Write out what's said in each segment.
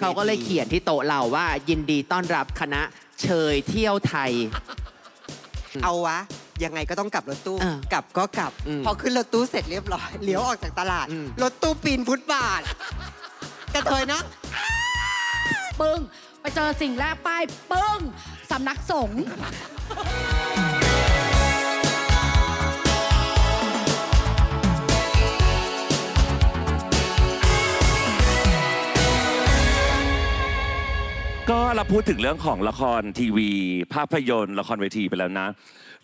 เขาก็เลยเขียนที่โต๊ะเราว่า ยินดีต้อนรับคณะเชยเที่ยวไทย เอาวะ ยังไงก็ต้องกลับรถตู้ เออกลับก็กลับ อืมพอขึ้นรถตู้เสร็จเรียบร้อย เลี้ยวออกจากตลาด อืม รถตู้ปีนฟุตบาทกระเทยเนาะปึ้งไปเจอสิ่งแรกป้ายปึ้งสำนักสงฆ์ ก็เราพูดถึงเรื่องของละครทีวี ภาพยนตร์ละครเวทีไปแล้วนะ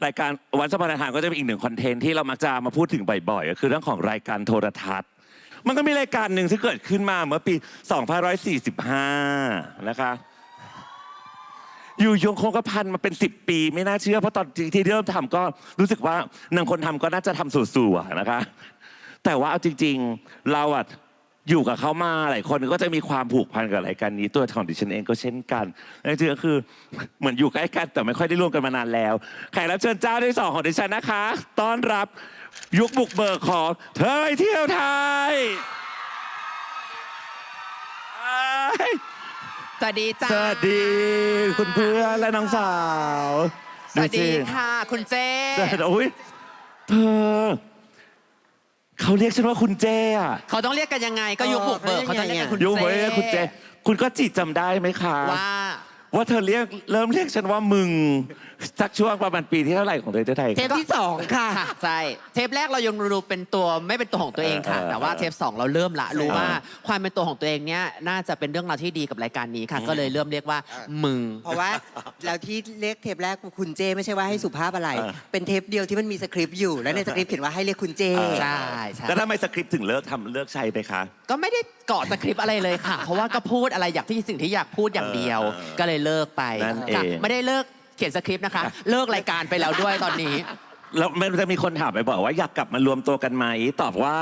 รายการวันสมรทานก็จะเป็นอีกหนึ่งคอนเทนต์ที่เรามักจะมาพูดถึงบ่อยๆก็คือเรื่องของรายการโทรทัศน์ มันก็มีรายการหนึ่งที่เกิดขึ้นมาเมื่อปี 2545 นะคะ อยู่ยงคงกระพันมาเป็น 10 ปีไม่น่าเชื่อ เพราะตอนที่เริ่มทำก็รู้สึกว่านางคนทำก็น่าจะทำสู่ๆนะคะ แต่ว่าเอาจริง ๆ เราอะ อยู่กับเขามาหลายคนก็จะมีความผูกพันกับรายการนี้ตัวของดิฉันเองก็เช่นกันและจริงๆก็คือเหมือนอยู่ใกล้กันแต่ไม่ค่อยได้ร่วมกันมานานแล้วแขกรับเชิญเจ้าที่สองของดิฉันนะคะ ต้อนรับยุคบุกเบิกของเธอเที่ยวไทยอ้ายสวัสดีจ้าสวัสดีคุณเพื่อนและน้องสาว สวัสดีค่ะ คุณเจสวัสดีอุ้ยเธอ เขาเรียกฉันว่าคุณเจ้อะเขาต้องเรียกกันยังไงก็ยุคบุกเบิกเขาจะเรียกกันคุณยุคเจเว้ยคุณเจคุณก็จิตจำได้ไหมคะว่า ว่าเธอเรียกเริ่มเรียกฉันว่ามึง สักช่วงประมาณปีที่เท่าไหร่ของเธอเที่ยวไทยเทปที่สองค่ะค่ะใช่เทปแรกเรายังรู้เป็นตัวไม่เป็นตัวของตัวเองค่ะเออแต่ว่าเทปสองเราเริ่มละรู้เออว่าความเป็นตัวของตัวเองเนี้ยน่าจะเป็นเรื่องราวที่ดีกับรายการนี้ค่ะ ก็เลยเริ่มเรียกว่ามึง เพราะว่าแล้วที่เรียกเทปแรกคุณเจไม่ใช่ว่าให้สุภาพอะไรเออเป็นเทปเดียวที่มันมีสคริปต์อยู่ และในสคริปต์เขียนว่าให้เรียกคุณเจใช่ใช่แล้วทำไมสคริปต์ถึงเลิกทำเลิกใช้ไปคะก็ไม่ได้เกาะสคริปต์อะไรเลยค่ะ เพราะว่าก็พูดอะไรอยากที่สิ่งที่อยากพูดอย่างเดียวเออก็เลยเลิกไปนั่นเองค่ะไม่ได้เลิก เขียนสคริปต์นะคะ เลิกรายการไปแล้วด้วยตอนนี้ แล้วมันจะมีคนถามไปบอกว่าอยากกลับมารวมตัวกันไหมตอบว่า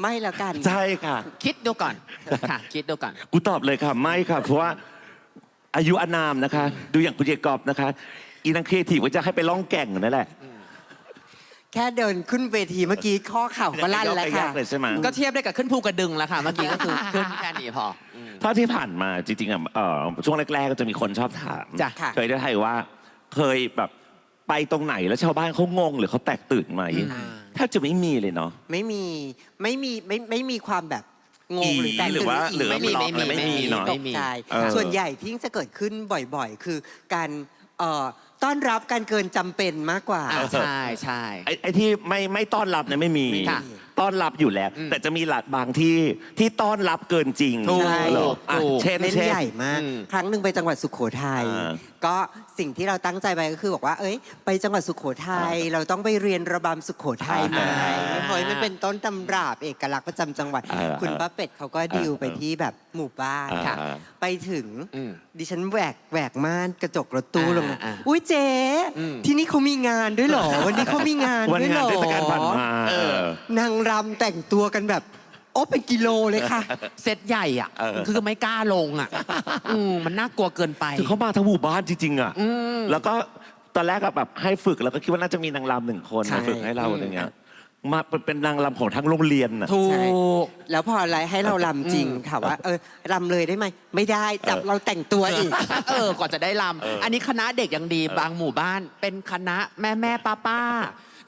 ไม่แล้วกัน ใช่ค่ะ คิดดูก่อนค่ะ คิดดูก่อน กูตอบเลยค่ะ ไม่ค่ะ เพราะว่าอายุอานามนะคะ ดูอย่างคุณเจกอบนะคะ อีนังครีเอทีฟก็จะให้ไปล่องแก่งนั่นแหละ แค่เดินขึ้นเวทีเมื่อกี้ข้อเข่าก็ลั่นแล้วยค่ะกเลยใช่ไหมก็เทียบได้กับขึ้นภูกระดึงแล้วค่ะ เมื่อกี้ก็คือขึ้นแค่นี้พออืมเท่าที่ผ่านมาจริงๆอะเอ่อช่วงแรก ๆ ก็จะมีคนชอบถามจ้ะค่ะ เคยได้ไทยว่าเคยแบบไปตรงไหนแล้วชาวบ้านเขางงหรือเขาแตกตื่นไหมแทบจะไม่มีเลยเนาะ ไม่มีไม่มีไม่ไม่มีความแบบงงอีหรือแตกหรือว่าอีหรือไม่มีไม่มีไม่มีไม่มีเนาะตกใจเออ ส่วนใหญ่ที่จะเกิดขึ้นบ่อยๆ คือการเอ่อ ต้อนรับการเกินจำเป็นมากกว่า อ่าใช่ใช่ ไอ้ไอ้ที่ไม่ไม่ต้อนรับเนี่ยไม่มี ค่ะ ต้อนรับอยู่แล้วอืมแต่จะมีหลักบางที่ที่ต้อนรับเกินจริงถูก เหรออะถูก เช่นเล่นเช่น ใหญ่มาก อืมครั้งหนึ่งไปจังหวัดสุโขทัยอ่าก็สิ่งที่เราตั้งใจไปก็คือบอกว่า เอ้ย ไปจังหวัดสุโขทัยเราต้องไปเรียนระบำสุโขทัยไหมอ่าเพราะมันเป็นต้นตำราบเอกลักษณ์ประจำจังหวัด อ่าคุณป้าเป็ดเขาก็ดิวไปที่แบบหมู่บ้านอ่าค่ะอ่าไปถึงอืมดิฉันแหวกแหวกม่านกระจกรถตู้ลงมาอ่าอุ้ยเจ๊อืม ที่นี่เขามีงานด้วยเหรอวันนี้เขามีงานวันด้วยงาเหรอนเทศกาลผ่านมาเออ นางรำแต่งตัวกันแบบ โอ้เป็นกิโลเลยค่ะ เซตใหญ่อะเออ คือไม่กล้าลงอะอืมมันน่ากลัวเกินไป คือเขามาทั้งหมู่บ้านจริงๆอะอืมแล้วก็ตอนแรกอะแบบให้ฝึกแล้วก็คิดว่าน่าจะมีนางรำหนึ่งคนใช่ มาฝึกให้เราอืมอะไรเงี้ยมาเป็นนางรำของทั้งโรงเรียนอะ ถูใช่ก แล้วพออะไรให้เราลำจริงอืมถามว่า เออลำเลยได้ไหม ไม่ได้จับเราแต่งตัวอีก เออก่อนจะได้ลเออำอัอันนี้คณะเด็กยังดีบางหมู่บ้าน เป็นคณะแม่แม่ป้าป้า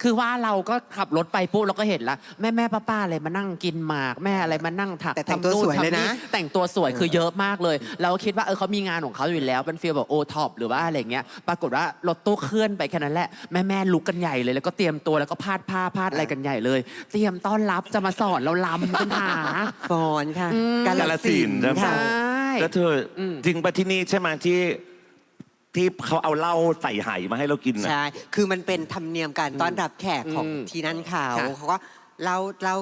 คือว่าเราก็ขับรถไปปุ๊บเราก็เห็นละแม่แม่ป้าป้าอะไรมานั่งกินหมากแม่อะไรมานั่งถักแต่แต่งตัวทำสวยเลยนะทำแต่งตัวสวยคือเยอะมากเลย เราก็คิดว่าเออเขามีงานของเขาอยู่แล้วเป็นฟีลแบบโอท็อปหรือว่าอะไรเงี้ยปรากฏว่ารถตู้เคลื่อนไปแค่นั้นแหละแม่แม่ลุกกันใหญ่เลยแล้วก็เตรียมตัวแล้วก็พาดผ้าพาดอะไรกันใหญ่เลย เตรียมต้อนรับจะมาสอนเราลำคุณขาฟอนค่ะ อืม กาลกาฬสิสินนธุ์ใช่ไหมค่ะใช่ แล้วเธออม จริงปะที่นี่ใช่ไหมที่ ที่เขาเอาเหล้าใส่ไหมาให้เรากินน่ะใช่ คือมันเป็นธรรมเนียมการต้อนรับแขกของอืมที่นั่นเขาค่ะเขาก็เล่าเล่า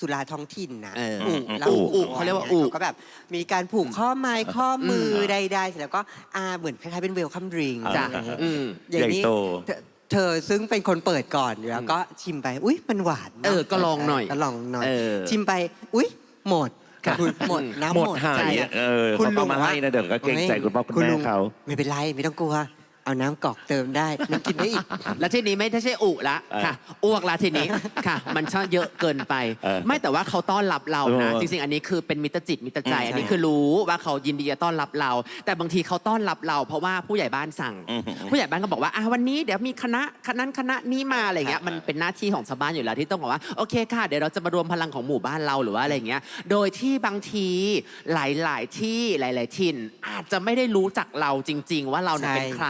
สุราท้องถิ่นนะเอออุอืมเล่าอุอุเขาเรียกว่าอุก็แบบมีการผูกข้อไม้ข้อมืออมใดๆเสร็จแล้วก็อ่าเหมือนคล้ายๆเป็นเวลคัมดริงอ่าจ้ะอืม อย่างนี้ใหญ่โต เธอเธอซึ่งเป็นคนเปิดก่อนอยู่แล้วก็ชิมไป อุ้ยมันหวานนะเออก็ลองหน่อยก็ลองหน่อย เออ ชิมไป อุ้ยหมด ค่ะคุณหมดน้ำหมดหมดหายใช่อะเออคุณเขาลุก็งมาบอกว่าให้นะเดี๋ยวก็เกรงใจคุณพ่อคุณแม่ลุงเขา ไม่เป็นไรไม่ต้องกลัว เอาน้ำกอกเติมได้น้ำกินได้อีก แล้วทีนี้ไม่ใช่อุละค่ะ อ้วกละทีนี้ค่ะ มันช่างเยอะเกินไป เออไม่แต่ว่าเขาต้อนรับเรานะเออจริงๆ อันนี้คือเป็นมิตรจิตมิตรใจอืมอันนี้ใช่คือรู้ว่าเขายินดีจะต้อนรับเรา แต่บางทีเขาต้อนรับเราเพราะว่าผู้ใหญ่บ้านสั่งผู้ใหญ่บ้านก็บอกว่าอะวันนี้เดี๋ยวมีคณะคณะคณะนี้มาอะไรเงี้ยมันเป็นหน้าที่ของชาวบ้านอยู่แล้วที่ต้องบอกว่าโอเคค่ะเดี๋ยวเราจะมารวมพลังของหมู่บ้านเราหรือว่าอะไรเงี้ย โดยที่บางทีหลาย ๆ ที่หลาย ๆ ถิ่นอาจจะไม่ได้รู้จักเราจริง ๆ ว่าเราเนี่ยใช่เป็นใคร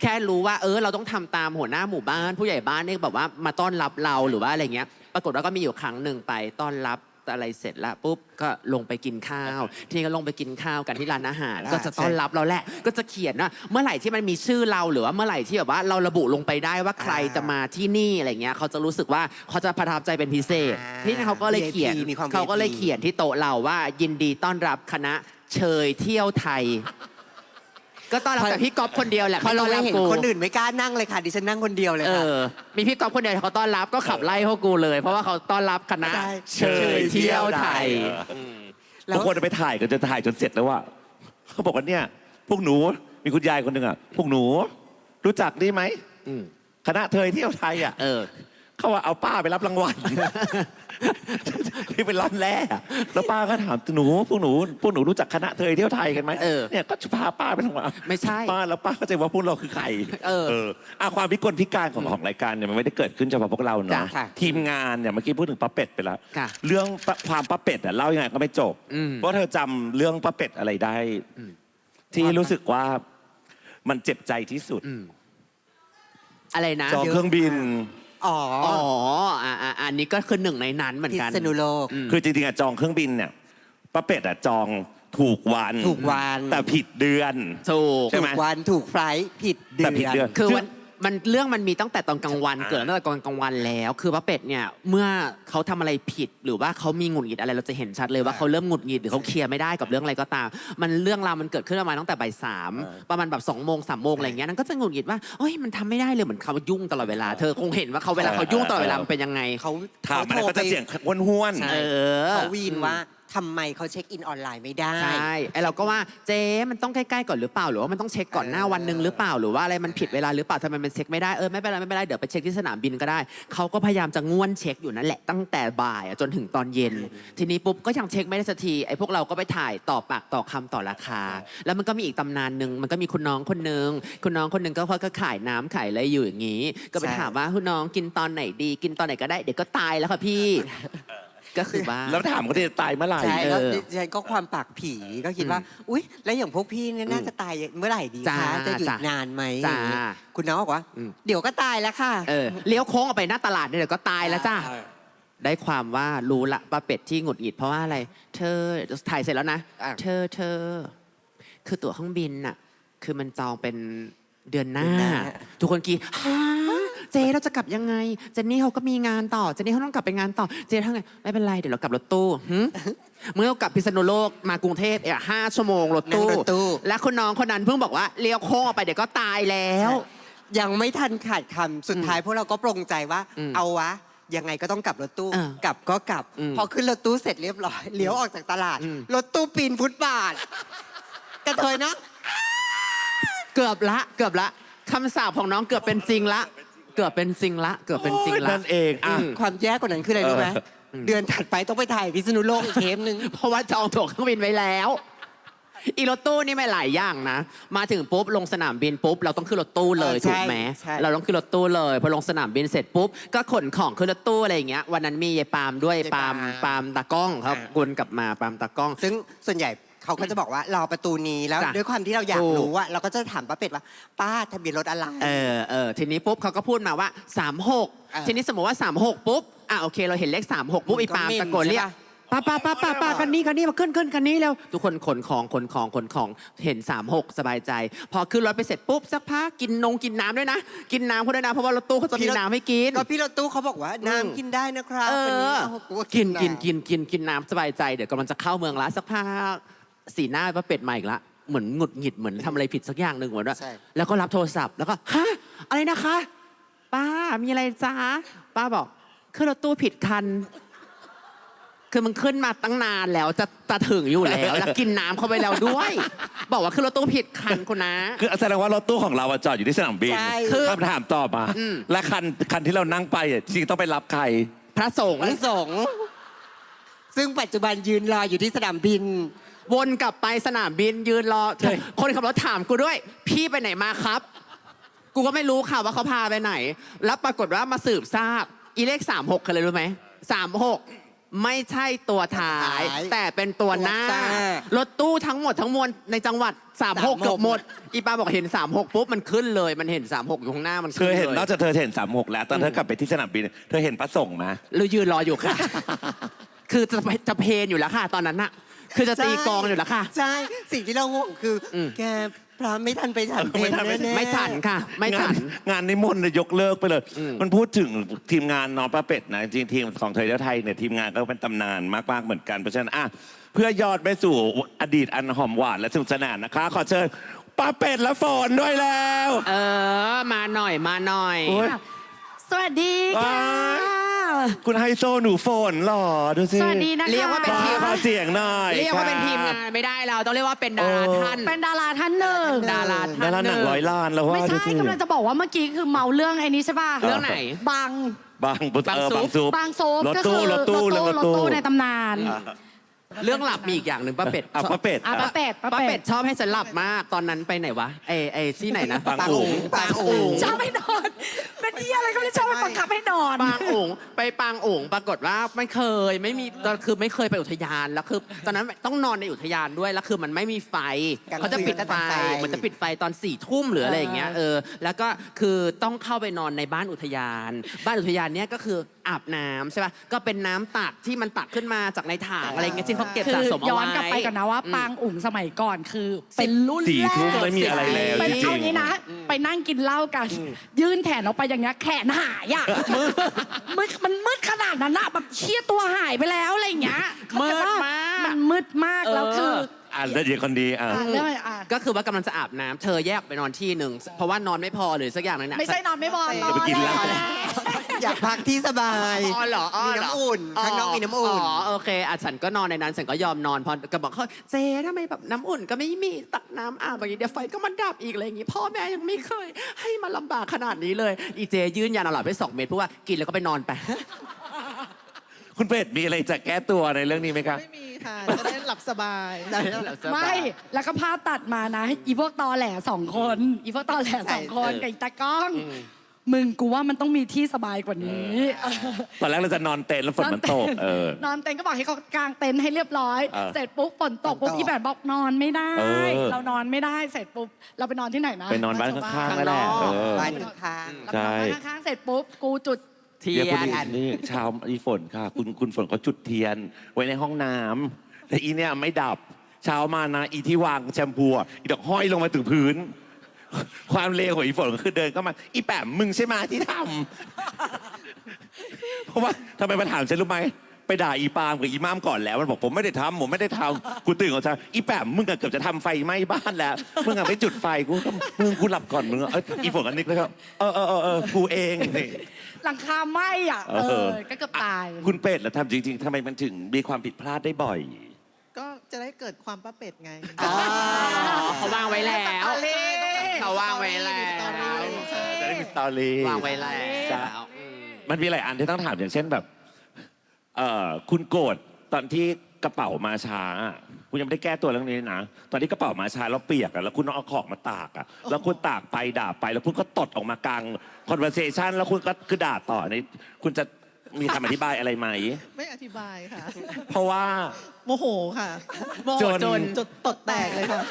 แค่รู้ว่าเออเราต้องทำตามหัวหน้าหมู่บ้าน ผู้ใหญ่บ้านเนี่ยแบบว่ามาต้อนรับเราหรือว่าอะไรเงี้ย ปรากฏว่าก็มีอยู่ครั้งหนึ่งไปต้อนรับอะไรเสร็จแล้วปุ๊บก็ลงไปกินข้าว ทีนี้ก็ลงไปกินข้าวกันที่ร้านอาหารอ่าก็จะต้อนรับเราแหละ ก็จะเขียนว่าเมื่อไหร่ที่มันมีชื่อเราหรือว่าเมื่อไหร่ที่แบบว่าเราระบุลงไปได้ว่าใครจะมาที่นี่อะไรเงี้ยเขาจะรู้สึกว่าเขาจะประทับใจเป็นพิเศษอ่าที่นี่เขาก็เลยเขียน VIP มีความเขาก็เลย VIP เขียนที่โต๊ะเราว่ายินดีต้อนรับคณะเชยเที่ยวไทย ก็ต้อนรับแต่พี่ก๊อฟคนเดียวแหละพอเราไม่ต้ไม่รับเห็นกูคนอื่นไม่กล้านั่งเลยค่ะดิฉันนั่งคนเดียวเลยเอค่ะ อ มีพี่ก๊อฟคนเดียวเขาต้อนรับก็ขับไล่พวกกูเลย เพราะว่าเขาต้อนรับคณะใช่ เชยเที่ยวไทย แล้บางวคนไปถ่ายกันจะถ่ายจนเสร็จแล้วว่าเขาบอกว่าเนี่ย พวกหนูมีคุณยายคนหนึ่งอะ พวกหนู รู้จักนี่ไหมอืมคณะเทยเที่ยวไทยอะเออ เขาว่าเอาป้าไปรับรางวัลที่เป็นร้านแรกอะแล้วป้าก็ถามหนูพวกหนูพวกหนูรู้จักคณะเทยเที่ยวไทยกันไหมเออเนี่ยก็พาป้าไปทำงานไม่ใช่ป้าแล้วป้าเข้าใจว่าพวกเราคือใครเอออะความพิกลพิการของของรายการเนี่ยมันไม่ได้เกิดขึ้นเฉพาะพวกเราจ้ะเนาะค่ะทีมงานเนี่ยเมื่อกี้พูดถึงป้าเป็ดไปแล้วค่ะเรื่องปะความป้าเป็ดอะเล่ายังไงก็ไม่จบอืมเพราะเธอจำเรื่องป้าเป็ดอะไรได้อืมที่รู้สึกว่ามันเจ็บใจที่สุดอืมอะไรนะจองเครื่องบิน อ๋ออ๋ออ่าอ่าอันนี้ก็คือหนึ่งในนั้นเหมือนพิกัน ษณุโลก อืม คือจริงๆอะจองเครื่องบินเนี่ยป้าเป็ดอะจองถูกวันถูกวัน แต่ผิดเดือน ถูก ใช่ไหมถูกวันถูกไฟลท์ผิดเดืแต่อนผิดเดือนคือวัน มันเรื่องมันมีตั้งแต่ตอนกลางวันอ่าเกิดตั้งแต่ตอนกลางวันแล้ว คือป้าเป็ดเนี่ยเมื่อเขาทำอะไรผิดหรือว่าเขามีหงุดหงิดอะไรเราจะเห็นชัดเลยว่าเขาเริ่มหงุดหงิดหรือเขาเคลียร์ไม่ได้กับเรื่องอะไรก็ตาม มันเรื่องราวมันเกิดขึ้นประมาณตั้งแต่บ่ายสามประมาณแบบสองโมงสามโมงอะไรอย่างเงี้ยนั่นก็จะหงุดหงิดว่าเอ้ยมันทำไม่ได้เลยเหมือนเขายุ่งตลอดเวลาเธอคงเห็นว่าเขาเวลาเขายุ่งตลอดเวลามันเป็นยังไง เขาถามอะไรโทรก็จะไปเสียงห้วนใช่เออ เขาวีนว่า ทำไมเขาเช็คอินออนไลน์ไม่ได้ ใช่ไอเราก็ว่าเจ๊มันต้องใกล้ๆก่อนหรือเปล่าหรือว่ามันต้องเช็คก่อนหน้าวันหนึ่งหรือเปล่าหรือว่าอะไรมันผิดเวลาหรือเปล่าทำไมมันเช็คไม่ได้เออไม่เป็นไรไม่เป็นไรเดี๋ยวไปเช็คที่สนามบินก็ได้เขาก็พยายามจะง่วนเช็คอยู่นั่นแหละตั้งแต่บ่ายอะจนถึงตอนเย็น ทีนี้ปุ๊บก็ยังเช็คไม่ได้สักทีไอ้พวกเราก็ไปถ่ายต่อปากต่อคำต่อราคา แล้วมันก็มีอีกตำนานหนึ่งมันก็มีคุณน้องคนหนึ่งคุณน้องคนหนึ่งก็เขาก็ขายน้ำขายอะไรอยู่อย่างนี้ ก็ไปใช่ ถามว่าคุณน้องกินตอนไหนดี กินตอนไหนก็ได้เดี๋ยวก็ตายแล้วค่ะพี่ ก็คือว่าๆแล้วถามเขาจะตายเมื่อไหร่ใช่แล้วเออดิฉันก็ความปากผีก็คิดว่า อุ๊ย แล้วอย่างพวกพี่เนี่ยน่าจะตายเมื่อไหร่ดีจ้าคะจะอยู่จ้านานไหมจ้าอย่างงี้คุณน้องบอกว่าอืมเดี๋ยวก็ตายแล้วค่ะ เออเลี้ยวโค้งออกไปหน้าตลาดเนี่ยเดี๋ยวก็ตายแล้วจ้าเออได้ความว่ารู้ละป้าเป็ดที่หงุดหงิดเพราะว่าอะไร เธอถ่ายเสร็จแล้วนะ อะ เธอเธอ คือตั๋วเครื่องบินน่ะ คือมันจองเป็นเดือนหน้า เดือนหน้า ทุกคนกรีดฮะ เจเราจะกลับยังไง เจนนี่เขาก็มีงานต่อ เจนนี่เขาต้องกลับไปงานต่อ เจทำไง ไม่เป็นไร เดี๋ยวเรากลับรถตู้หึเมื่อเรากลับพิษณุโลกมากรุงเทพเอะห้าชั่วโมงรถนั่งตู้รถตู้ และคุณน้องคนนั้นเพิ่งบอกว่าเลี้ยวโค้งออกไปเดี๋ยวก็ตายแล้ว ยังไม่ทันขาดคำสุดท้ายพวกเราก็ปรงใจว่า อืมเอาวะ ยังไงก็ต้องกลับรถตู้เออกลับก็กลับ อืมพอขึ้นรถตู้เสร็จเรียบร้อยเลี้ยวออกจากตลาด อืม รถตู้ปีนฟุตบาท กระเทยนะ เกือบละ เกือบละคำสาปของน้องเกือบเป็นจริงละ เกือบเป็นจริงละ เกือบเป็นจริงละ นั่นเองอะอืมความแย่กว่านั้นคืออะไรรู้ไหมเออเดือนถัดไปต้องไปถ่ายพิษณุโลกอีกเทปหนึ่งเพราะว่าจองตั๋วเครื่องบินไว้แล้ว อีรถตู้นี่ไม่หลายอย่างนะ มาถึงปุ๊บลงสนามบินปุ๊บเราต้องขึ้นรถตู้เลยเออใช่ถูกไหมใช่ เราต้องขึ้นรถตู้เลยพอลงสนามบินเสร็จปุ๊บก็ขนของขึ้นรถตู้อะไรอย่างเงี้ยวันนั้นมียายปาล์มด้วยปาล์มปาล์มตากล้องเขากวนกลับมาปาล์มตากล้อง ซึ่งส่วนใหญ่ เขาก็จะบอกว่ารอประตูนี้แล้วจ้ะด้วยความที่เราอยากถูกรู้อะเราก็จะถามป้าเป็ดว่า ป้าทะเบียนรถอะไร เออเออทีนี้ปุ๊บเขาก็พูดมาว่า36เออทีนี้สมมติว่า 36 ปุ๊บ อะโอเค เราเห็นเลข 36 ปุ๊บไอ้ปาล์มก็เม่นตะโกนเรียกใช่ป้าป้าป้าป้าป้ากันนี้กันนี้มาขึ้นขึ้นกันนี้แล้ว ทุกคนขนของขนของขนของเห็น 36 สบายใจ พอขึ้นรถไปเสร็จปุ๊บสักพักกินนงกินน้ำด้วยนะ กินน้ำเขาด้วยนะเพราะว่ารถตู้เขาจะมีน้ำให้กิน ก็พี่รถตู้เขาบอกว่าน้ำกินได้นะครับเอวันนี้อ โอ้โหว่ากินกินำ กินกินกินน้ำสบายใจ เดี๋ยวกำลังจะเข้าเมืองละสักพัก สีหน้าป้าเป็ดมาอีกละเหมือนหงุดหงิดเหมือนทำอะไรผิดสักอย่างหนึ่งเหมือนว่าใช่ แล้วก็รับโทรศัพท์แล้วก็ฮะอะไรนะคะ ป้ามีอะไรจ้าป้าบอกขึ้นรถตู้ผิดคัน คือมึงขึ้นมาตั้งนานแล้วจะจะถึงอยู่แล้ว แล้วกินน้ำเข้าไปแล้วด้วย บอกว่าขึ้นรถตู้ผิดคันคุณนะ คือแสดงว่ารถตู้ของเราอะจอดอยู่ที่สนามบินใช่ คือคำถามต่อมา อืม และคันคันที่เรานั่งไปอะจริงๆต้องไปรับใคร พระสงฆ์ พระสงฆ์ซึ่งปัจจุบันยืนรออยู่ที่สนามบิน วนกลับไปสนามบินยืนรอ ใช่ คนขับรถถามกูด้วย พี่ไปไหนมาครับ กูก็ไม่รู้ค่ะว่าเขาพาไปไหน แล้วปรากฏว่ามาสืบทราบ อีเลขสามหกคืออะไรรู้ไหมสามหกไม่ใช่ตัวท้ายท้ายแต่เป็นตัวหน้า ตัวหน้ารถตู้ทั้งหมดทั้งมวลในจังหวัดสามหก36 เกือบหมด อีปาบอกเห็นสามหกปุ๊บ มันขึ้นเลย มันเห็นสามหกอยู่ข้างหน้ามันเธขึ้นอเห็นเลยนอกจากเธอเห็นสามหกแล้ว ตอนเธอกลับไปที่สนามบิน เธอเห็นพระสงฆ์ไหมเรายืนรออยู่ค่ะ คือจะจะเพลนอยู่แล้วค่ะ ตอนนั้นน่ะ คือจะตีกลองอยู่แล้วค่ะ ใช่ สิ่งที่เราห่วงคืออม แกพระไม่ทันไปฉันเพลไม่ทันไปแน่ๆไม่ฉันค่ะ ไม่ฉัน งานงานนิมนต์เนี่ยยกเลิกไปเลย อืม มันพูดถึงทีมงานน้องป้าเป็ดนะ จริงๆทีมของเธอเจ้าไทยเนี่ยทีมงานก็เป็นตำนานมากๆเหมือนกันเพราะฉะนั้นอะเพื่อยอดไปสู่อดีตอันหอมหวานและสนุกสนานนะคะ ขอเชิญป้าเป็ดและฝนด้วยแล้ว เออ มาหน่อยมาหน่อย โอ๊ย สวัสดีค่ะ คุณไฮโซหนูฝนหล่อดูสิสวัสดีนะคะเรียกว่าเป็นทีม ขอเสียงหน่อยเรียกว่าเป็นค่ะทีมงานไม่ได้เราต้องเรียกว่าเป็นดาราเออท่าน เป็นดาราท่านหนึ่งดาราดาท่านราหหนันึ่งงร้อยล้านแล้วว่าไม่ดูใช่สิกำลังจะบอกว่าเมื่อกี้คือเมาเรื่องไอ้นี้ใช่ป่ะเรื่องไหนบังบางบุตรบางเออซุปบางซุปบางโซฟรถก็ตู้คือรถตู้เรื่องรถรถตู้ตู้ในตำนาน เรื่องหลับมีอีกอย่างหนึ่งป้าเป็ดอะชอบป้าเป็ดอะอะป้าเป็ดป้าป้าเป็เป็ดดชอบให้ฉันหลับมากตอนนั้นไปไหนวะไอไอที่ไหนนะบางอุ๋งบางอุ๋ง ชอบให้นอน เป็นที่อะไรก็ไม่ชอบให้บังคับให้นอน ปางโอ่งไปปางโอ่งปรากฏว่าไม่เคยไม่มีตอนคือไม่เคยไปอุทยานแล้วคือตอนนั้นต้องนอนในอุทยานด้วยแล้วคือมันไม่มีไฟกลางคืนเขาจะปิดไฟก็จะไฟเหมันจะปิดไฟตอนสี่ทุ่มหรืออะไรอย่างเงี้ยเออแล้วก็คือต้องเข้าไปนอนในบ้านอุทยาน บ้านอุทยานเนี้ยก็คืออาบน้ำใช่ป่ะก็เป็นน้ำตักที่มันตักขึ้นมาจากในถังอะไรเงี้ยที่เขาเก็บคือสะสมเอาย้อไว้นกลับไปก่อนนะว่าอืมปางอุ๋งสมัยก่อนคือ เป็นรุ่นสี่แรทุ่มก ไม่มีอะไรแล้วเป็นจริเอางงี้นะ ไปนั่งกินเหล้ากัน ยื่นแขนออกไปอย่างเงี้ยแขนหายอะมืดมันมืดขนาดนั้นอะแบบเชี่ยตัวหายไปแล้วอะไรอย่างเงี้ยเข้าใจปะมืดมากมันมืดมากแล้วคืออ่ะแล้วเดี๋ยวคนดีอะอะเรื่องอะไรอะก็คือว่ากำลังจะอาบน้ำเธอแยกไปนอนที่หนึ่งเพราะว่านอนไม่พอหรือสักอย่างหนึงเนี่ยไม่ใช่นอนไม่พอนอนจะ ไปกินเหล้าแล้วอยากพักที่สบาย อ๋อเหรออ๋อมีเหรน้ำอุ่นข้างนอกมีน้ำอุ่น อ๋อโอเคอะฉันก็นอนในนั้นฉันก็ยอมนอนพอก็บอกเขาเจ๊ทำไมแบบน้ำอุ่นก็ไม่มีตักน้ำอาบอย่างนี้เดี๋ยวไฟก็มันดับอีกอะไรอย่างงี้พ่อแม่ยังไม่เคย ให้มาลำบากขนาดนี้เลยอีเจยื่นยานอนหลับไปสองเม็ดเพราะว่ากินแล้วก็ไปนอนไป คุณเป็ดมีอะไรจะแก้ตัวในเรื่องนี้ไหมครับไม่มีค่ะ จะได้หลับสบายไม่ แล้วก็ภาพตัดมานะ อีพวกตอแหลสองคน อีพวกตอแหลสองคนใช่ กับอีตากล้อง มึงกูว่ามันต้องมีที่สบายกว่านี้ตอนแรกเราจะนอนเต็นท์แล้วฝนมันตกเออ นอนเต็นท์ก็บอกให้เขากางเต็นท์ให้เรียบร้อย เออเสร็จปุ๊บฝนตกปุ๊บฝนตกอีแบบบอกนอนไม่ได้ เออ เรานอนไม่ได้เสร็จปุ๊บเราไปนอนที่ไหนนะ ไปนอนบ้านข้างๆนั่นแหละข้างนอกเออ บ้านข้างเราไปนอนบ้านข้างๆเสร็จปุ๊บ กูจุด เทีเดี๋ยวยคุณนนี่ชาวอีฝนค่ะ คุณคุณฝนเขาจุดเทียน ไว้ในห้องน้ำแต่อีเนี่ยไม่ดับเช้ามานะอีที่วางแชมพูอะอีดอกห้อยลงมาถึงพื้น ความเลวของอีฝนก็คือเดินเข้ามา อีแปมมึงใช่ไหมที่ทำ เพราะว่าทำไมมาถามฉันรู้ไหม ไปด่าอีปาล์มกับอีม่ามก่อนแล้วมันบอกผมไม่ได้ทำผมไม่ได้ทำกูตื่นก่อนจ้าอีแปมมึงอะเกือบจะทำไฟไหม้บ้านแล้วมึงอะไม่จุดไฟกูก็มึงกูหลับก่อนมึงอะเอ้ยอีฝนกันนิกแล้วก็เออเออเออเออกูเองนี่ หลังคาไหม้อะเอเออ อก็เกือบตาย คุณเป็ดแล้วทำจริง ๆทำไมมันถึงมีความผิดพลาดได้บ่อย ก็จะได้เกิดความป้าเป็ดไงอ๋อเขาวางไว้แล้วเขาวางไว้แล้วใช่จะได้มีสตอรี่ วางไว้แล้วอืมมันมีหลายอันที่ต้องถามอย่างเช่นแบบ เอ่อคุณโกรธตอนที่กระเป๋ามาช้า คุณยังไม่ได้แก้ตัวเรื่องนี้นะ ตอนที่กระเป๋ามาช้าแล้วเปียกอะแล้วคุณต้องเอาของมาตากอะแล้วคุณตากไปด่าไป แล้วคุณก็ตดออกมากลาง conversation แล้วคุณก็คือด่าต่อนี่คุณจะมีคำอธิบายอะไรไหม ไม่อธิบายค่ะ เพราะว่า โมโหค่ะโมโหจน จนจดตดแตกเลยค่ะ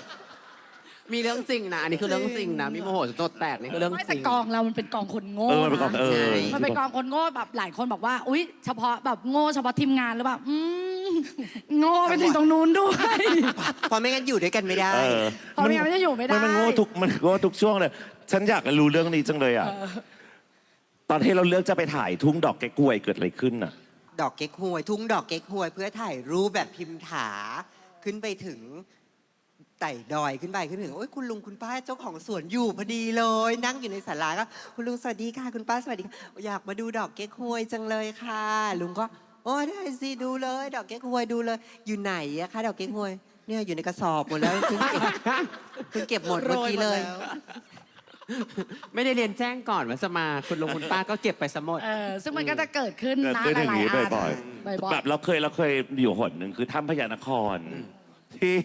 มีเรื่องจริงนะ อันนี้คือเรื่องจริงนะ มีโมโหจนตัวแตกนี่คือเรื่องไม่จแต่ริง กองเรามันเป็นกองคนโง่เออมันเป็นกองนะเออ มันเป็นกองคนโง่แบบหลายคนบอกว่า อุ๊ย เฉพาะแบบโง่เฉพาะทีมงานหรือแบบอืมโง่ไปถึงตรงนู้นด้วยๆเพราะไม่งั้นอยู่ด้วยกันไม่ได้ เออเพราะไม่งั้นมันจะอยู่ไม่ได้มันมันโง่ทุกมันโง่ทุกช่วงเลย ฉันอยากรู้เรื่องนี้จังเลยอะ ตอนที่เราเลือกจะไปถ่ายทุ่งดอกแก้กล้วยเกิดอะไรขึ้นอะ ดอกเก๊กฮวย ทุ่งดอกเก๊กฮวย เพื่อถ่ายรูปแบบพิมพ์ถาขึ้นไปถึง ไต่ดอยขึ้นไปขึ้นถึงโอ้ยคุณลุงคุณป้าเจ้าของสวนอยู่พอดีเลย นั่งอยู่ในศาลาก็คุณลุงสวัสดีค่ะคุณป้าสวัสดีค่ะอยากมาดูดอกเก๊กฮวยจังเลยค่ะ ลุงก็โอ้ได้สิดูเลย ดอกเก๊กฮวยดูเลย อยู่ไหนอะคะดอกเก๊กฮวยเนี่ยอยู่ในกระสอบหมดแล้วเพิ่งเก็บเพิ่งเก็บหมดเมื่อกี้เลยโรมาแวไม่ได้เรียนแจ้งก่อนว่าจะมาคุณลุงคุณป้าก็เก็บไปสมด เออซึ่งมันก็จะเกิดขึ้นเกิดนะขึ้นหอย่างลายนี้ๆอันบ่อยบ่อยๆแบบเราเคยเราเคยอยู่หนหนึ่งคือถ้ำพญานคร ที่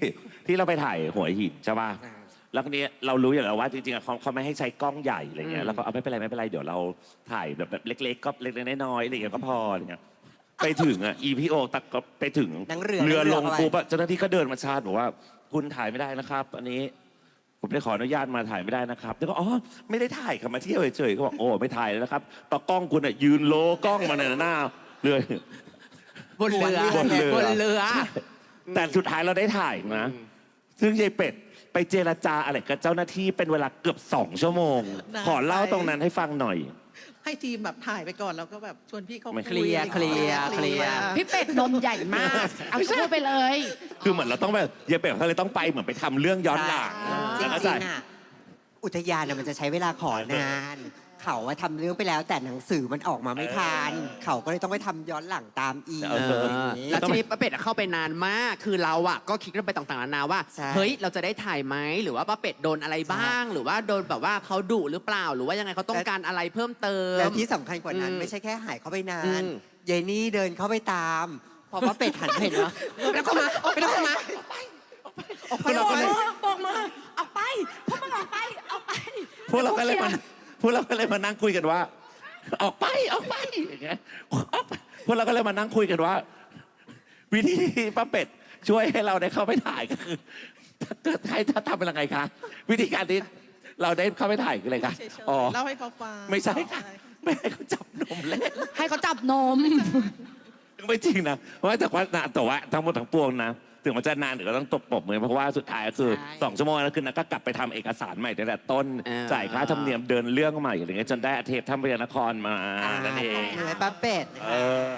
ที่เราไปถ่ายหัวหินใช่ป่ะอ่าแล้วทีนี้เรารู้อยู่แล้วว่าจริงๆอะเขาเขาไม่ให้ใช้กล้องใหญ่อะไรเงี้อืยมแล้วก็เอาไม่เป็นไรไม่เป็นไรเดี๋ยวเราถ่ายแบบแบบเล็ก ๆ ก็เล็กๆน้อยๆอะไรเงี้ยก็พออะไรเงี้ยไปถึงอะ EPO ตักก็ไปถึงนั่งเรือเรือนั่งเรือลงเข้าไปปุ๊บอะเจ้าหน้าที่ก็เดินมาชาร์จบอกว่า คุณถ่ายไม่ได้นะครับ อันนี้ ผมได้ขออนุญาตมาถ่ายไม่ได้นะครับแล้วก็อ๋อไม่ได้ถ่ายครับมาเที่ยวเฉยๆก็บอกโอ้ไม่ถ่ายแล้วนะครับตากล้องคุณอะยืนโลกล้องมาในหน้าเรือบนเรือบนเรือ บนเรือ แต่สุดท้ายเราได้ถ่ายนะ ซึ่งยายเป็ดไปเจรจาอะไรกับเจ้าหน้าที่เป็นเวลาเกือบสองชั่วโมง นานขอเล่าไป ตรงนั้นให้ฟังหน่อย ให้ทีมแบบถ่ายไปก่อนแล้วก็แบบชวนพี่เขาไม่ เคลียร์คุเคลียร์อะไเคลียร์ พี่เป็ดนมใหญ่มาก เอาพูดไปเลย คือเหมือนเราต้องแบบยายเป็ดเขาเลยต้องไปเหมือนไปทำเรื่องย้อนหลังจริแล้วงก็ๆอะอุทยานน่ะมันจะใช้เวลาขอนาน เขาว่าทำเรื่องไปแล้ว แต่หนังสือมันออกมาไม่ทันเขาก็เลยต้องไปทำย้อนหลังตามอีกเอเอออแล้วทีนี้ป้าเป็ดอะเข้าไปนานมาก คือเราอะก็คิดกันไปต่างๆนานาว่า ใช่ เฮ้ย เราจะได้ถ่ายไหม หรือว่าป้าเป็ดโดนอะไรบ้าง หรือว่าโดนแบบว่าเขาดุหรือเปล่า หรือว่ายังไงเขาต้องการอะไรเพิ่มเติม แล้วที่สำคัญกว่านั้นอืมไม่ใช่แค่หายเข้าไปนาอืนม เยนี่เดินเข้าไปตามพอว่าเป็ดหันไปเห็นว่าไม่ต้องเข้ามาไม่ต้องเข้ามาพวกเราก็เลยบอกมือออกไปพวกมึงออกไปออกไปพวกเราก็เลยมา พวกเราก็เลยมานั่งคุยกันว่า ออกไปออกไปอย่างเงี้ยออกไปพวกเราก็เลยมานั่งคุยกันว่า วิธีที่ป้าเป็ดช่วยให้เราได้เข้าไปถ่ายก็คือถ้าให้ถ้าทำเป็นยังไงคะวิธีการที่เราได้เข้าไปถ่ายคืออะไรคะเฉยอ๋อ ๆเล่าให้เขาฟังไม่ใช่ค่ะไม่ให้เขาจับนมเล่นให้เขาจับนม ไม่จริงนะเพราะว่าแต่ว่าแต่ว่าทั้งหมดทั้งปวงนะ ถึงมันจะนานหรือก็ต้องตบปรบมือเพราะว่าสุดท้ายก็คือใช่สองชั่วโมงแล้วคือนักก็กลับไปทำเอกสารใหม่ตั้งแต่ต้นอ่าจ่ายค่าธรรมเนียมเดินเรื่องใหม่อะไรเงี้ยจนได้อาเทพท่ามพยานครมานั่นเองเหมือนป้าเป็ดเออ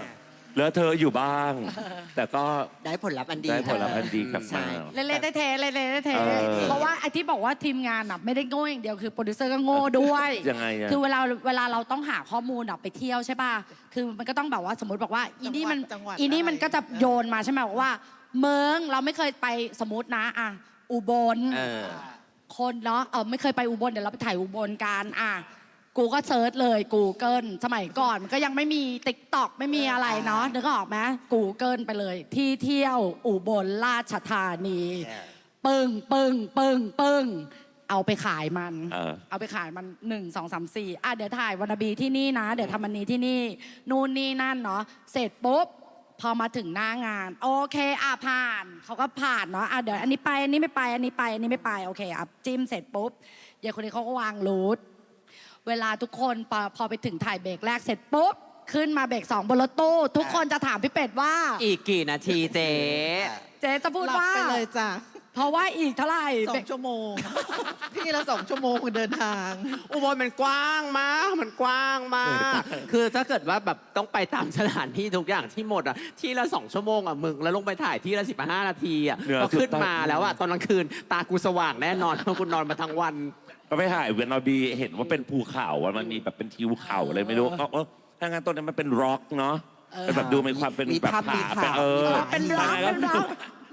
แล้วเธออยู่บ้าง แต่ก็ได้ผลลัพธ์อันดี ได้ผลลัพธ์อันดีกลับใช่มาเล่นๆได้เทเล่นๆได้เทเออเพราะว่าไอ้ที่บอกว่าทีมงานอะไม่ได้โง่อย่างเดียวคือโปรดิวเซอร์ก็โง่ด้วยยังไงอะ คือเวลาเวลาเราต้องหาข้อมูลอะไปเที่ยวใช่ป่ะคือมันก็ต้องแบบว่าสมมติบอกว่าอีนี่มันจังหวัดอีนี่มันอะไร ก็จะโยนมาใช่ไหมบอกว่า เมืองเราไม่เคยไปสมมตินะอะอุบลเออ คนเนาะเออไม่เคยไปอุบลเดี๋ยวเราไปถ่ายอุบลกันอะกูก็เซิร์ชเลย Google สมัยก่อนมันก็ยังไม่มีติ๊กต็อกไม่มีอะไรเนาะนึกออกไหม Google ไปเลย ที่เที่ยวอุบลราชธานี ปึ้งปึ้งปึ้งปึ้งเอาไปขายมัน เออ เอาไปขายมันหนึ่งสองสามสี่อะเดี๋ยวถ่ายวันนาบีที่นี่นะ เดี๋ยวทำอันนี้ที่นี่ นู่นนี่นั่นเนาะเสร็จปุ๊บ พอมาถึงหน้างาน โอเคอะผ่านเขาก็ผ่านเนาะอะเดี๋ยวอันนี้ไปอันนี้ไม่ไปอันนี้ไปอันนี้ไม่ไปโอเคอะจิ้มเสร็จปุ๊บยายคนนี้เขาก็วางรูทเวลาทุกคนพอพอไปถึงถ่ายเบรกแรกเสร็จปุ๊บขึ้นมาเบรกสองบนรถตู้ทุกคนจะถามพี่เป็ดว่า อีกกี่นาทีเจ๊ เจ๊จะพูดหลับว่า ไปเลยจ้ะ เพราะว่าอีกเท่าไหร่สองชั่วโมง พี่ละสองชั่วโมงเดินทาง อุบลมันกว้างมาก มันกว้างมาก คือถ้าเกิดว่าแบบต้องไปตามสถานที่ทุกอย่างที่หมดอะ ที่ละสองชั่วโมงอะมึง แล้วลงไปถ่ายที่ละสิบห้านาทีอะเหนือก็ขึ้นสุดมาแล้วอะตอนกลางคืน ตากูสว่างแน่นอนเพราะกูนอนมาทั้งวัน ก็ไปถ่ายเวนอบีเห็นว่าเป็นภูเขาอะมันมีแบบเป็นทิวเขาอะไรไม่รู้ก็เออถ้างั้นต้นนี้มันเป็นร็อกเนาะเป็นแบบดูมีความเป็นมีแบบภาพผามีเป็นข่าวเออมีเออข่าวเป็นร้องเป็นร้อง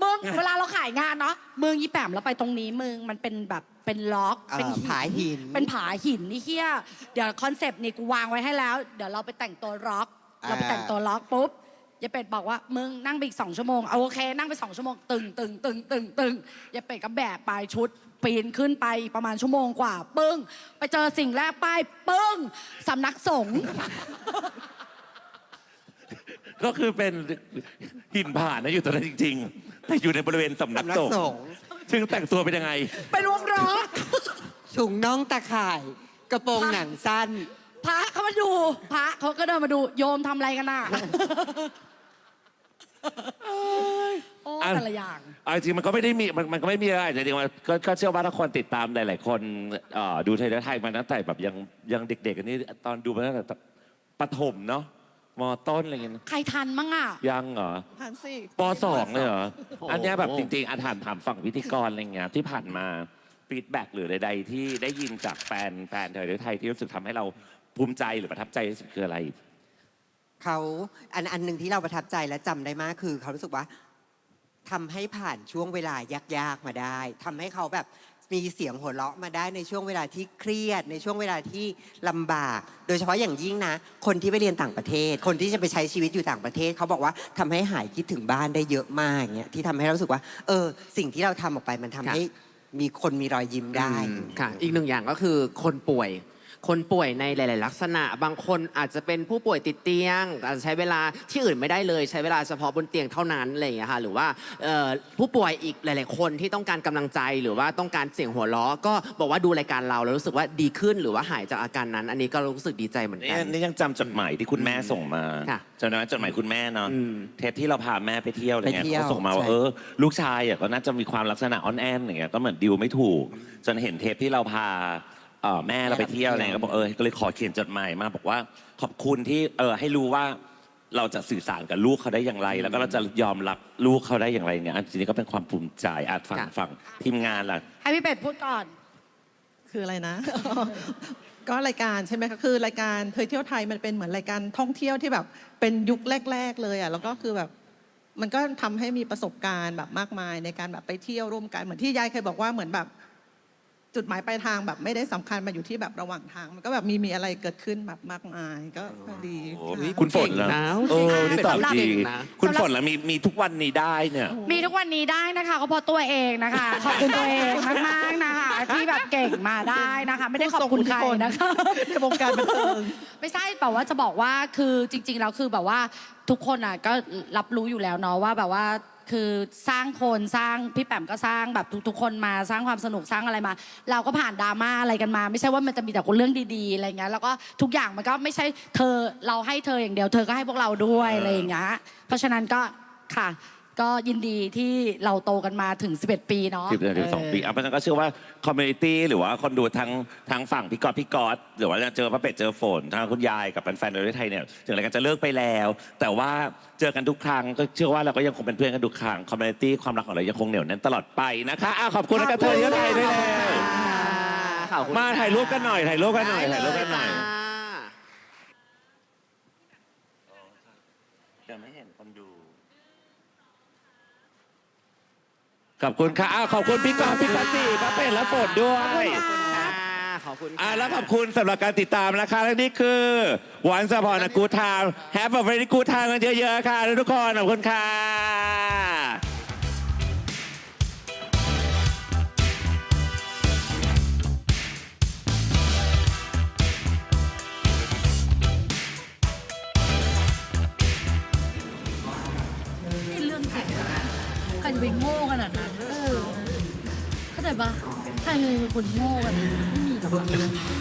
มึงเวลาเราขายงานเนาะมึงยี่แปมเราไปตรงนี้มึงมันเป็นแบบเป็นล็อกเอ่อเป็นผาหิน เป็นผาหินนี่เฮียเดี๋ยวคอนเซปต์นี่กูวางไว้ให้แล้ว เดี๋ยวเราไปแต่งตัวล็อกอ่าเราไปแต่งตัวล็อกปุ๊บยายเป็ดบอกว่ามึงนั่งไปอีกสองชั่วโมงเอาโอเค นั่งไปสองชั่วโมงตึงตึงตึงตึงตึงยายเป็ดก็แบกไปชุด ปีนขึ้นไปประมาณชั่วโมงกว่า ปึ้ง ไปเจอสิ่งแรกป้ายปึ้งสำนักสงฆ์ ก็คือเป็นหินผ่านนะอยู่ตรงนั้นจริง ๆ แต่อยู่ในบริเวณสำนักสำนักสสงงฆ์ฆ์ซึ่งแต่งตัวเป็นยังไง เป็นวงร็อกถุงน่องตะข่าย กระโปรงหนังสั้น พระเขามาดู พระเขาก็เดินมาดูโยมทำอะไรกันน่ะโอ้อะแต่ละอย่าง เอาจริงๆมันก็ไม่ได้มีมันมันก็ไม่มีอะไรแต่จริงๆว่าก็ก็เชื่อว่าถ้าคนติดตามหลายๆคนเอ่อดูไทยไทยมาตั้งแต่แบบยังยังเด็กๆอันนี้ตอนดูมาตั้งแต่ประถมเนาะ มต้นอะไรเงี้ยใครทันมั้งอะ ยังเหรอทันสิปสองเลยเหรอโอ้โหอันเนี้ยแบบจริงๆอาถามถามฝั่งพิธีกรอะไรเงี้ยที่ผ่านมาฟีดแบ็กหรือใดๆที่ได้ยินจากแฟนแฟนไทยไทยที่รู้สึกทำให้เราภูมิใจหรือประทับใจที่สุดคืออะไร เขาอันอันหนึ่งที่เราประทับใจและจำได้มากคือ เขารู้สึกว่าทำให้ผ่านช่วงเวลายากๆมาได้ทำให้เขาแบบ มีเสียงหัวเราะมาได้ในช่วงเวลาที่เครียด ในช่วงเวลาที่ลำบาก โดยเฉพาะอย่างยิ่งนะ คนที่ไปเรียนต่างประเทศ คนที่จะไปใช้ชีวิตอยู่ต่างประเทศ เขาบอกว่าทำให้หายคิดถึงบ้านได้เยอะมากเงี้ยที่ทำให้เรารู้สึกว่า เออ สิ่งที่เราทำออกไปมันทำค่ะให้มีคนมีรอยยิ้มได้อืมค่ะอีกหนึ่งอย่างก็คือคนป่วย คนป่วยในหลาย ๆ ลักษณะ บางคนอาจจะเป็นผู้ป่วยติดเตียงอาจจะใช้เวลาที่อื่นไม่ได้เลย ใช้เวลาเฉพาะบนเตียงเท่านั้นอะไรอย่างเงี้ยค่ะหรือว่าเอ่อผู้ป่วยอีกหลาย ๆ คนที่ต้องการกำลังใจหรือว่าต้องการเสียงหัวเราะก็บอกว่าดูรายการเราแล้วรู้สึกว่าดีขึ้นหรือว่าหายจากอาการนั้น อันนี้ก็รู้สึกดีใจเหมือนนี่กันนี่ยังจำจดหมายที่คุณแม่ส่งมาค่ะจำได้ไหมจดหมายคุณแม่เนาะอืมเทปที่เราพาแม่ไปเที่ยวอะไรเงี้ยไปเที่ยวเขาส่งมาว่าใช่เออลูกชายอะก็น่าจะมีความลักษณะอ่อนแอนอย่างเงี้ยก็เหมือนดิวไม่ถูก จนเห็นเทปที่เราพา เอ่อแม่เราไปเที่ยวอะไรเงี้ยก็บอกเออก็เลยขอเขียนจดหมายมาบอกว่าขอบคุณที่เออให้รู้ว่าเราจะสื่อสารกับลูกเขาได้อย่างไร แล้วก็เราจะยอมรับลูกเขาได้อย่างไรเนี่ยอันนี้ก็เป็นความภูมิใจอาจฝั่งค่ะฝั่งทีมงานล่ะให้พี่เป็ดพูดก่อน คืออะไรนะ ก็รายการใช่ไหมคะคือรายการเธอเที่ยวไทยมันเป็นเหมือนรายการท่องเที่ยวที่แบบเป็นยุคแรก ๆ เลยอะแล้วก็คือแบบมันก็ทำให้มีประสบการณ์แบบมากมายในการแบบไปเที่ยวร่วมกันเหมือนที่ยายเคยบอกว่าเหมือนแบบ จุดหมายปลายทางแบบไม่ได้สำคัญมาอยู่ที่แบบระหว่างทาง มันก็แบบมีมีอะไรเกิดขึ้นแบบมากมายก็ก็ดีโอ้ค่ะนี่คุณฝนเก่งนะเออนี่ตอบเป็นดีเก่งนะคุณฝนแล้วมีมีทุกวันนี้ได้เนี่ย มีทุกวันนี้ได้นะคะก็เพราะตัวเองนะคะ ขอบคุณตัวเองมากๆนะคะ ที่แบบเก่งมาได้นะคะ ไม่ได้ขอบคุณใครนะคะ ในวงการบันเทิง ไม่ใช่แบบว่าจะบอกว่าคือจริงๆแล้วคือแบบว่าทุกคนอะก็รับรู้อยู่แล้วเนาะว่าแบบว่า คือสร้างคนสร้างพี่แปมก็สร้างแบบทุกๆคนมาสร้างความสนุกสร้างอะไรมา เราก็ผ่านดราม่าอะไรกันมา ไม่ใช่ว่ามันจะมีแต่คนเรื่องดีๆอะไรเงี้ยแล้วก็ทุกอย่างมันก็ไม่ใช่เธอเราให้เธออย่างเดียวเธอก็ให้พวกเราด้วยอะไรอย่างเงี้ยเพราะฉะนั้นก็ค่ะ ก็ยินดีที่เราโตกันมาถึง 11 ปีเนาะสิบเดือนถึงสองปีอะเพราะฉะนั้นก็เชื่อว่าคอมมูนิตี้หรือว่าคนดูทั้งทั้งฝั่งพี่กอดพี่กอดหรือว่าจะเจอพระเป็ดเจอฝนทางคุณยายกับแฟนๆในไทยเนี่ยถึงอะไรกันจะเลิกไปแล้ว แต่ว่าเจอกันทุกครั้งก็เชื่อว่าเราก็ยังคงเป็นเพื่อนกันทุกครั้งคอมมูนิตี้ความรักของเรายังคงเหนียวแน่นตลอดไปนะคะอะขอบคุณนะกระเทยเยอะไทยด้วยแล้วขอบคุณมาถ่ายรูปกันหน่อยถ่ายรูปกันหน่อยถ่ายรูปกันหน่อย ได้เลจ้าจะไม่เห็นคนดู ขอบคุณค่ะอะขอบคุณพี่กอดพี่กอตติพระเป็ดและฝนด้วย ขอบคุณค่ะขอบคุณค่ะอ่าแล้วขอบคุณสำหรับการติดตามนะคะและนี่คือวันสปอร์ตกูทามแฮปปี้เวรี่กูทามกันเยอะๆค่ะทุกคนขอบคุณค่ะนี่เรื่องจริงนะใครจะไปโง่ขนาดนั้นเออเข้า ใจปะใครเป็นคนโง่กันไม่มีหรอก